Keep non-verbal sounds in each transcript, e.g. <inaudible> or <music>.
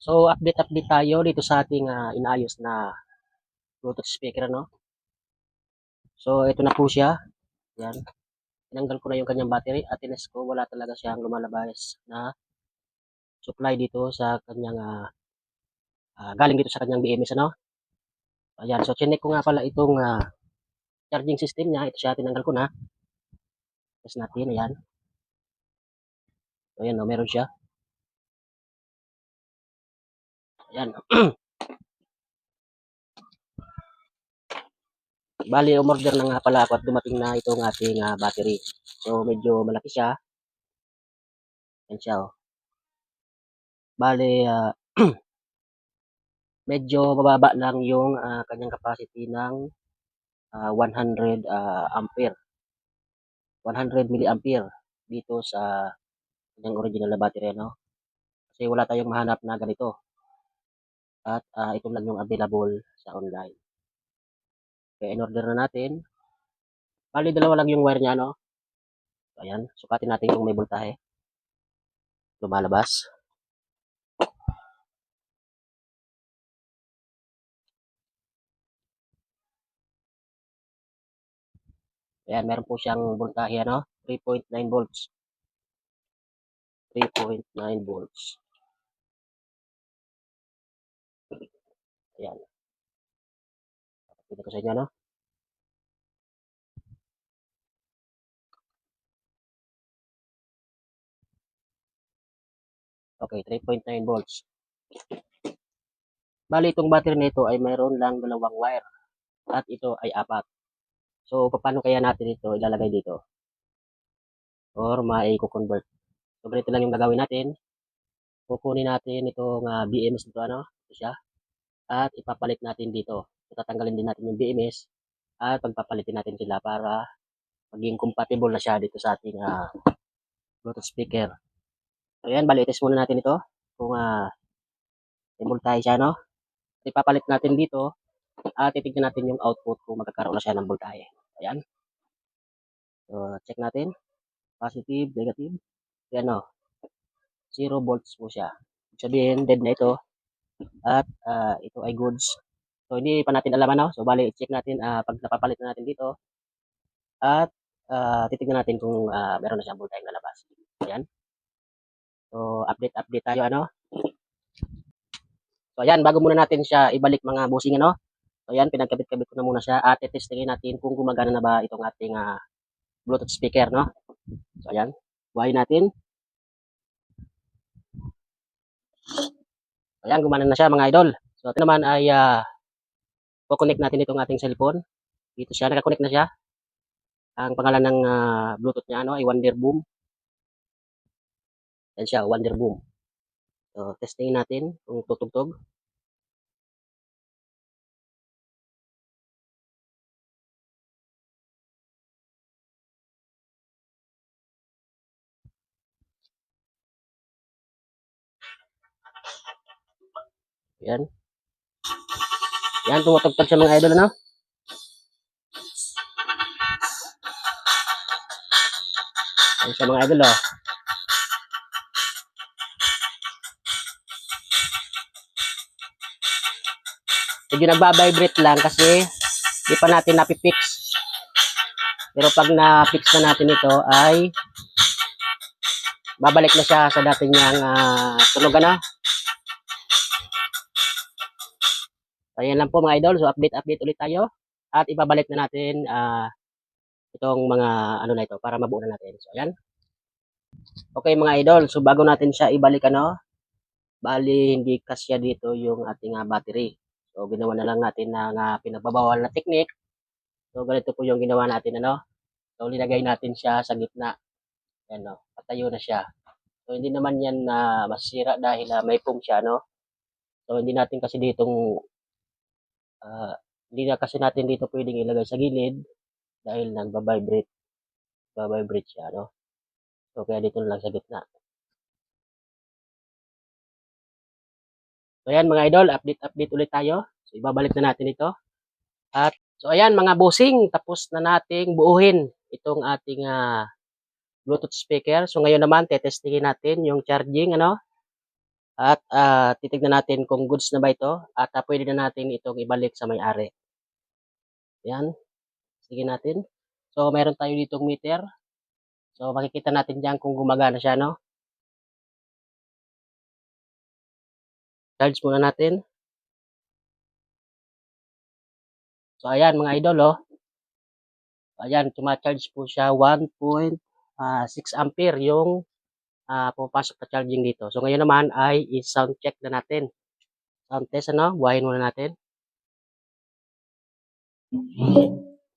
So, update-update tayo dito sa ating ah, inayos na Bluetooth speaker, no? So, ito na po siya. Yan. Tinanggal ko na yung kanyang battery at tines ko, wala talaga siyang lumalabas na supply dito sa kanyang ah, ah, galing dito sa kanyang BMS, ano? Ayan, so chinek ko nga pala itong ah, charging system niya. Ito siya, tinanggal ko na. Test natin, ayan. So, ayan, no, meron siya. Ayan. <clears throat> Bali, umorder na nga pala ako at dumating na itong ating ah, battery. So, medyo malaki siya. Yan siya, oh. Bali, ah, <clears throat> medyo mababa lang yung ah, kanyang capacity ng ah, 100 ah, ampere. 100 milliampere dito sa kanyang original na battery, no? Kasi wala tayong mahanap na ganito. At ah, ito lang yung available sa online. Kaya in-order na natin. Bali, dalawa lang yung wire niya, no? So, ayan, sukatin natin kung may voltahe. Lumalabas. Ayan, meron po siyang voltahe, ano? 3.9 volts. 3.9 volts. Ayan. Pakita ko sa inyo, no? Okay, 3.9 volts. Bali, itong battery nito ay mayroon lang dalawang wire. At ito ay apat. So, paano kaya natin ito ilalagay dito? Or mai-convert. So, ganito lang yung gagawin natin. Kukunin natin itong ah, BMS nito, ano? Ito siya. At ipapalit natin dito. Tatanggalin din natin yung BMS. At pagpapalitin natin sila para maging compatible na siya dito sa ating ah, Bluetooth speaker. So, yan. Bali, test muna natin ito. Kung uh, voltahe siya, no? Ipapalit natin dito. At titignan natin yung output kung magkakaroon na siya ng voltahe. Ayan. So, check natin. Positive, negative. Yan, no? 0 volts po siya. Sabihin, dead na ito. At ah, ito ay goods. So, hindi pa natin alam, ano? So, bali, check natin ah, pag napapalit na natin dito. At ah, titignan natin kung ah, meron na siyang voltahe na labas. Ayan. So, update-update tayo, ano? So, ayan, bago muna natin siya ibalik mga busing, ano? So, ayan, pinagkabit-kabit ko na muna siya at testingin natin kung gumagana na ba itong ating ah, Bluetooth speaker, no? So, ayan, buhayin natin. So, ayan, gumana na siya, mga idol. So, ito naman ay ah, kukonect natin itong ating cellphone. Dito siya, nakakonect na siya. Ang pangalan ng ah, Bluetooth niya, ano, ay Wonder Boom. Yan siya, Wonder Boom. So, testingin natin kung tutugtog. Yan. Yan, tumutugtog sa mga idol, ano? Yan sa mga idol, oh. Medyo nagbabibrate lang kasi di pa natin napipix. Pero pag na-fix na natin ito ay babalik na siya sa dati niyang uh, tunog ano. Ayan lang po mga idol. So update-update ulit tayo. At ibabalik na natin ah, itong mga ano na ito para mabuo na natin. So ayan. Okay mga idol. So bago natin siya ibalik ano, bali hindi kasya dito yung ating ah, battery. So ginawa na lang natin ng uh, pinagbabawal na technique. So ganito po yung ginawa natin ano. So linagay natin siya sa gitna. Ayan no. Patayo na siya. So hindi naman yan na masira dahil ah, may foam siya no. So hindi natin kasi ditong ah, hindi na kasi natin dito pwedeng ilagay sa gilid dahil nagba-vibrate. Nagba-vibrate siya no. So kaya dito lang sa gitna. So ayan mga idol, update-update ulit tayo. So ibabalik na natin ito. At so ayan mga bossing, tapos na nating buuhin itong ating ah, Bluetooth speaker. So ngayon naman tetestingin natin yung charging ano. At ah, titignan natin kung goods na ba ito at ah, pwede na natin itong ibalik sa may-ari. Yan. Sige natin. So, meron tayo ditong meter. So, makikita natin diyan kung gumagana siya, no? Charge muna natin. So, ayan mga idol, oh. Ayan, tuma-charge po siya 1.6 ampere yung ah, pumapasok na charging dito. So, ngayon naman ay i-sound check na natin. Sound test, ano? Buhayin muna natin.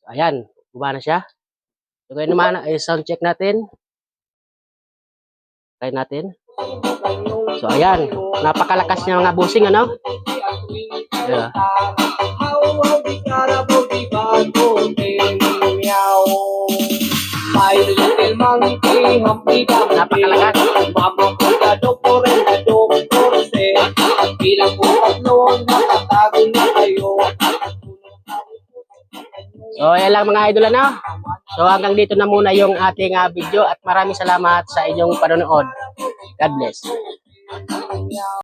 So, ayan, gumana siya. So, ngayon naman ay sound check natin. Try natin. So, ayan. Napakalakas niya mga busing, ano? Yeah. Napakalakas. So, ayan lang mga idol, ano? So, hanggang dito na muna yung ating ah, video at maraming salamat sa inyong panonood. God bless.